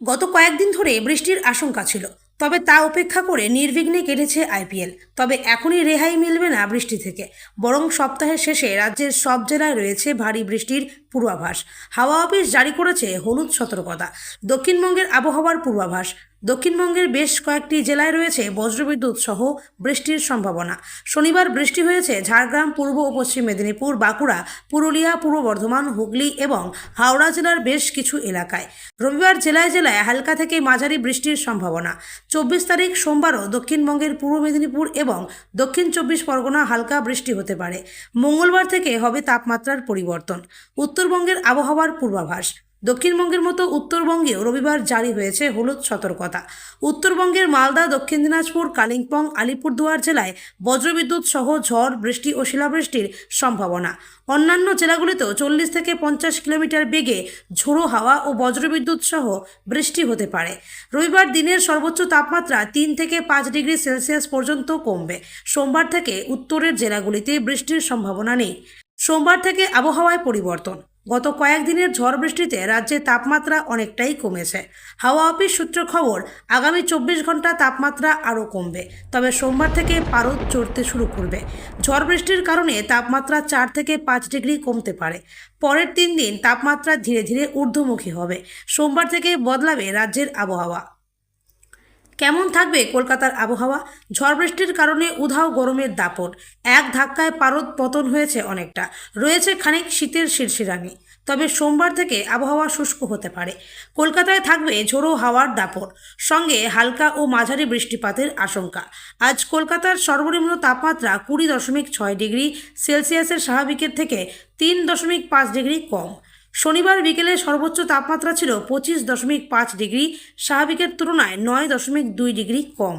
গত কয়েকদিন ধরে বৃষ্টির আশঙ্কা ছিল, তবে তা উপেক্ষা করে নির্বিঘ্নে কেটেছে আইপিএল। তবে এখনই রেহাই মিলবে না বৃষ্টি থেকে, বরং সপ্তাহের শেষে রাজ্যের সব জেলায় রয়েছে ভারী বৃষ্টির পূর্বাভাস। হাওয়া অফিস জারি করেছে হলুদ সতর্কতা। দক্ষিণবঙ্গের আবহাওয়ার পূর্বাভাস। দক্ষিণবঙ্গের বেশ কয়েকটি জেলায় রয়েছে বজ্রবিদ্যুৎ সহ বৃষ্টির সম্ভাবনা। শনিবার বৃষ্টি হয়েছে ঝাড়গ্রাম, পূর্ব ও পশ্চিম মেদিনীপুর, বাঁকুড়া, পুরুলিয়া, পূর্ব বর্ধমান, হুগলি এবং হাওড়া জেলার বেশ কিছু এলাকায়। রবিবার জেলায় জেলায় হালকা থেকে মাঝারি বৃষ্টির সম্ভাবনা। চব্বিশ তারিখ সোমবারও দক্ষিণবঙ্গের পূর্ব মেদিনীপুর এবং দক্ষিণ চব্বিশ পরগনা হালকা বৃষ্টি হতে পারে। মঙ্গলবার থেকে হবে তাপমাত্রার পরিবর্তন। উত্তরবঙ্গের আবহাওয়ার পূর্বাভাস। দক্ষিণবঙ্গের মতো উত্তরবঙ্গেও রবিবার জারি হয়েছে হলুদ সতর্কতা। উত্তরবঙ্গের মালদা, দক্ষিণ দিনাজপুর, কালিম্পং, আলিপুরদুয়ার জেলায় বজ্রবিদ্যুৎ সহ ঝড়, বৃষ্টি ও শিলাবৃষ্টির সম্ভাবনা। অন্যান্য জেলাগুলিতেও চল্লিশ থেকে পঞ্চাশ কিলোমিটার বেগে ঝোড়ো হাওয়া ও বজ্রবিদ্যুৎ সহ বৃষ্টি হতে পারে। রবিবার দিনের সর্বোচ্চ তাপমাত্রা তিন থেকে পাঁচ ডিগ্রি সেলসিয়াস পর্যন্ত কমবে। সোমবার থেকে উত্তরের জেলাগুলিতে বৃষ্টির সম্ভাবনা নেই। সোমবার থেকে আবহাওয়ায় পরিবর্তন। গত কয়েকদিনের ঝড় বৃষ্টিতে রাজ্যের তাপমাত্রা অনেকটাই কমেছে। হাওয়া অফিস সূত্র খবর, আগামী চব্বিশ ঘণ্টা তাপমাত্রা আরও কমবে, তবে সোমবার থেকে পারদ চড়তে শুরু করবে। ঝড় বৃষ্টির কারণে তাপমাত্রা চার থেকে পাঁচ ডিগ্রি কমতে পারে। পরের তিন দিন তাপমাত্রা ধীরে ধীরে ঊর্ধ্বমুখী হবে। সোমবার থেকে বদলাবে রাজ্যের আবহাওয়া। কেমন থাকবে কলকাতার আবহাওয়া? ঝড় বৃষ্টির কারণে উধাও গরমের দাপট। এক ধাক্কায় পারদ পতন হয়েছে অনেকটা। রয়েছে খানিক শীতের শিরশিরানি। তবে সোমবার থেকে আবহাওয়া শুষ্ক হতে পারে। কলকাতায় থাকবে ঝোড়ো হাওয়ার দাপট। সঙ্গে হালকা ও মাঝারি বৃষ্টিপাতের আশঙ্কা। আজ কলকাতার সর্বনিম্ন তাপমাত্রা কুড়ি দশমিক ছয় ডিগ্রি সেলসিয়াসের স্বাভাবিকের থেকে তিন দশমিক পাঁচ ডিগ্রি কম। শনিবার বিকেলে সর্বোচ্চ তাপমাত্রা ছিল পঁচিশ দশমিক পাঁচ ডিগ্রি। স্বাভাবিকের তুলনায় নয় দশমিক দুই ডিগ্রি কম।